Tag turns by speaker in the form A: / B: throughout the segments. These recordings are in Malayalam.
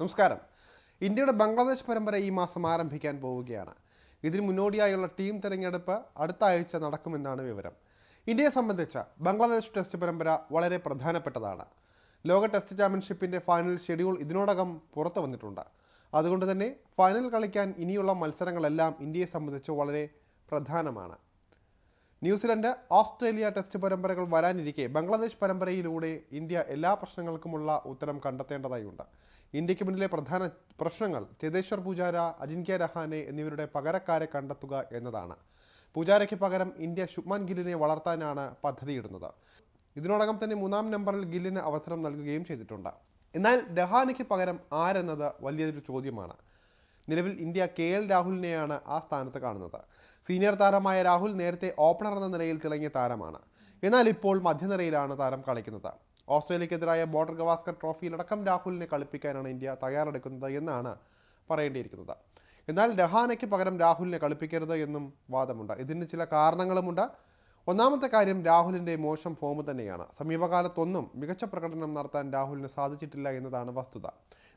A: നമസ്കാരം. ഇന്ത്യയുടെ ബംഗ്ലാദേശ് പരമ്പര ഈ മാസം ആരംഭിക്കാൻ പോവുകയാണ്. ഇതിന് മുന്നോടിയായുള്ള ടീം തിരഞ്ഞെടുപ്പ് അടുത്ത ആഴ്ച നടക്കുമെന്നാണ് വിവരം. ഇന്ത്യയെ സംബന്ധിച്ച് ബംഗ്ലാദേശ് ടെസ്റ്റ് പരമ്പര വളരെ പ്രധാനപ്പെട്ടതാണ്. ലോക ടെസ്റ്റ് ചാമ്പ്യൻഷിപ്പിന്റെ ഫൈനൽ ഷെഡ്യൂൾ ഇതിനോടകം പുറത്തു വന്നിട്ടുണ്ട്. അതുകൊണ്ട് തന്നെ ഫൈനൽ കളിക്കാൻ ഇനിയുള്ള മത്സരങ്ങളെല്ലാം ഇന്ത്യയെ സംബന്ധിച്ച് വളരെ പ്രധാനമാണ്. ന്യൂസിലൻഡ് ഓസ്ട്രേലിയ ടെസ്റ്റ് പരമ്പരകൾ വരാനിരിക്കെ ബംഗ്ലാദേശ് പരമ്പരയിലൂടെ ഇന്ത്യ എല്ലാ പ്രശ്നങ്ങൾക്കുമുള്ള ഉത്തരം കണ്ടെത്തേണ്ടതായുണ്ട്. ഇന്ത്യയ്ക്ക് മുന്നിലെ പ്രധാന പ്രശ്നങ്ങൾ ചേതേശ്വർ പൂജാര അജിൻക്യ രഹാനെ എന്നിവരുടെ പകരക്കാരെ കണ്ടെത്തുക എന്നതാണ്. പൂജാരയ്ക്ക് പകരം ഇന്ത്യ ശുഭ്മാൻ ഗില്ലിനെ വളർത്താനാണ് പദ്ധതിയിടുന്നത്. ഇതിനോടകം തന്നെ മൂന്നാം നമ്പറിൽ ഗില്ലിന് അവസരം നൽകുകയും ചെയ്തിട്ടുണ്ട്. എന്നാൽ രഹാനയ്ക്ക് പകരം ആരെന്നത് വലിയൊരു ചോദ്യമാണ്. നിലവിൽ ഇന്ത്യ കെ എൽ രാഹുലിനെയാണ് ആ സ്ഥാനത്ത് കാണുന്നത്. സീനിയർ താരമായ രാഹുൽ നേരത്തെ ഓപ്പണർ എന്ന നിലയിൽ തിളങ്ങിയ താരമാണ്. എന്നാൽ ഇപ്പോൾ മധ്യനിരയിലാണ് താരം കളിക്കുന്നത്. ഓസ്ട്രേലിയക്കെതിരായ ബോർഡർ ഗവാസ്കർ ട്രോഫിയിലടക്കം രാഹുലിനെ കളിപ്പിക്കാനാണ് ഇന്ത്യ തയ്യാറെടുക്കുന്നത് എന്നാണ് പറയേണ്ടിയിരിക്കുന്നത്. എന്നാൽ രഹാനയ്ക്ക് പകരം രാഹുലിനെ കളിപ്പിക്കരുത് എന്നും വാദമുണ്ട്. ഇതിന് ചില കാരണങ്ങളുമുണ്ട്. ഒന്നാമത്തെ കാര്യം രാഹുലിന്റെ മോശം ഫോം തന്നെയാണ്. സമീപകാലത്തൊന്നും മികച്ച പ്രകടനം നടത്താൻ രാഹുലിന് സാധിച്ചിട്ടില്ല എന്നതാണ് വസ്തുത.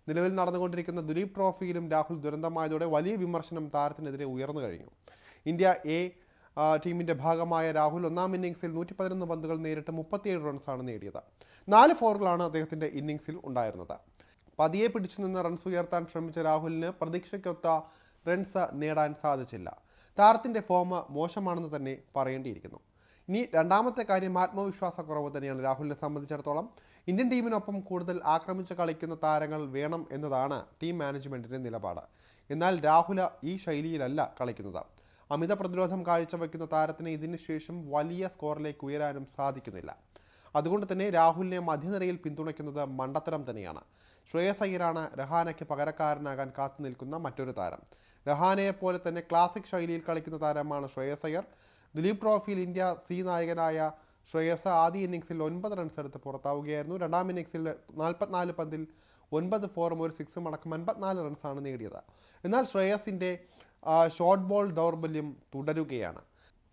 A: നിലവിൽ നടന്നുകൊണ്ടിരിക്കുന്ന ദുലീപ് ട്രോഫിയിലും രാഹുൽ ദുരന്തമായതോടെ വലിയ വിമർശനം താരത്തിനെതിരെ ഉയർന്നു കഴിഞ്ഞു. ഇന്ത്യ എ ടീമിന്റെ ഭാഗമായ രാഹുൽ ഒന്നാം ഇന്നിംഗ്സിൽ നൂറ്റി പതിനൊന്ന് പന്തുകൾ നേരിട്ട് മുപ്പത്തിയേഴ് റൺസാണ് നേടിയത്. നാല് ഫോറുകളാണ് അദ്ദേഹത്തിന്റെ ഇന്നിംഗ്സിൽ ഉണ്ടായിരുന്നത്. പതിയെ പിടിച്ചു നിന്ന് റൺസ് ഉയർത്താൻ ശ്രമിച്ച രാഹുലിന് പ്രതീക്ഷയ്ക്കൊത്ത റൺസ് നേടാൻ സാധിച്ചില്ല. താരത്തിന്റെ ഫോം മോശമാണെന്ന് തന്നെ പറയേണ്ടിയിരിക്കുന്നു. ഇനി രണ്ടാമത്തെ കാര്യം ആത്മവിശ്വാസക്കുറവ് തന്നെയാണ് രാഹുലിനെ സംബന്ധിച്ചിടത്തോളം. ഇന്ത്യൻ ടീമിനൊപ്പം കൂടുതൽ ആക്രമിച്ച് കളിക്കുന്ന താരങ്ങൾ വേണം എന്നതാണ് ടീം മാനേജ്മെന്റിന്റെ നിലപാട്. എന്നാൽ രാഹുല ഈ ശൈലിയിലല്ല കളിക്കുന്നത്. അമിത പ്രതിരോധം കാഴ്ചവെക്കുന്ന താരത്തിന് ഇതിനുശേഷം വലിയ സ്കോറിലേക്ക് ഉയരാനും സാധിക്കുന്നില്ല. അതുകൊണ്ട് തന്നെ രാഹുലിനെ മധ്യനിരയിൽ പിന്തുണയ്ക്കുന്നത് മണ്ടത്തരം തന്നെയാണ്. ശ്രേയസ് അയ്യരാണ് രഹാനയ്ക്ക് പകരക്കാരനാകാൻ കാത്തു നിൽക്കുന്ന മറ്റൊരു താരം. രഹാനയെ പോലെ തന്നെ ക്ലാസിക് ശൈലിയിൽ കളിക്കുന്ന താരമാണ് ശ്രേയസ് അയ്യർ. ദിലീപ് ട്രോഫിയിൽ ഇന്ത്യ സി നായകനായ ശ്രേയസ് ആദ്യ ഇന്നിങ്സിൽ ഒൻപത് റൺസ് എടുത്ത് പുറത്താവുകയായിരുന്നു. രണ്ടാം ഇന്നിങ്സിൽ നാൽപ്പത്തിനാല് പന്തിൽ ഒൻപത് ഫോറും ഒരു സിക്സും അടക്കം അൻപത്തിനാല് റൺസാണ് നേടിയത്. എന്നാൽ ശ്രേയസിന്റെ ഷോർട്ട് ബോൾ ദൗർബല്യം തുടരുകയാണ്.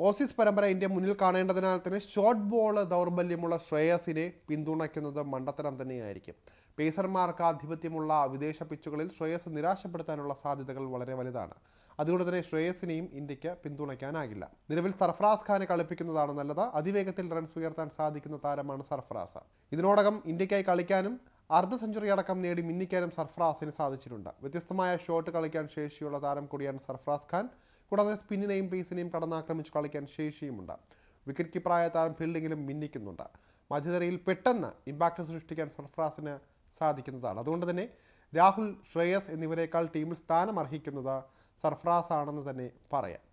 A: ഓസീസ് പരമ്പര ഇന്ത്യ മുന്നിൽ കാണേണ്ടതിനാൽ തന്നെ ഷോർട്ട് ബോൾ ദൗർബല്യമുള്ള ശ്രേയസിനെ പിന്തുണയ്ക്കുന്നത് മണ്ടത്തരം തന്നെയായിരിക്കും. പേസർമാർക്ക് ആധിപത്യമുള്ള വിദേശ പിച്ചുകളിൽ ശ്രേയസ് നിരാശപ്പെടുത്താനുള്ള സാധ്യതകൾ വളരെ വലുതാണ്. അതുകൊണ്ട് തന്നെ ശ്രേയസിനെയും ഇന്ത്യയ്ക്ക് പിന്തുണയ്ക്കാനാകില്ല. നിലവിൽ സർഫറാസ് ഖാനെ കളിപ്പിക്കുന്നതാണ് നല്ലത്. അതിവേഗത്തിൽ റൺസ് ഉയർത്താൻ സാധിക്കുന്ന താരമാണ് സർഫറാസ്. ഇതിനോടകം ഇന്ത്യക്കായി കളിക്കാനും അർദ്ധ സെഞ്ചുറി അടക്കം നേടി മിന്നിക്കാനും സർഫ്രാസിന് സാധിച്ചിട്ടുണ്ട്. വ്യത്യസ്തമായ ഷോട്ട് കളിക്കാൻ ശേഷിയുള്ള താരം കൂടിയാണ് സർഫ്രാസ് ഖാൻ. കൂടാതെ സ്പിന്നിനെയും പേസിനെയും കടന്നാക്രമിച്ച് കളിക്കാൻ ശേഷിയുമുണ്ട്. വിക്കറ്റ് കീപ്പറായ താരം ഫീൽഡിങ്ങിലും മിന്നിക്കുന്നുണ്ട്. മധ്യതരയിൽ പെട്ടെന്ന് ഇമ്പാക്റ്റ് സൃഷ്ടിക്കാൻ സർഫ്രാസിന് സാധിക്കുന്നതാണ്. അതുകൊണ്ട് തന്നെ രാഹുൽ ശ്രേയസ് എന്നിവരെക്കാൾ ടീമിൽ സ്ഥാനം അർഹിക്കുന്നത് സർഫ്രാസ് ആണെന്ന് തന്നെ പറയാം.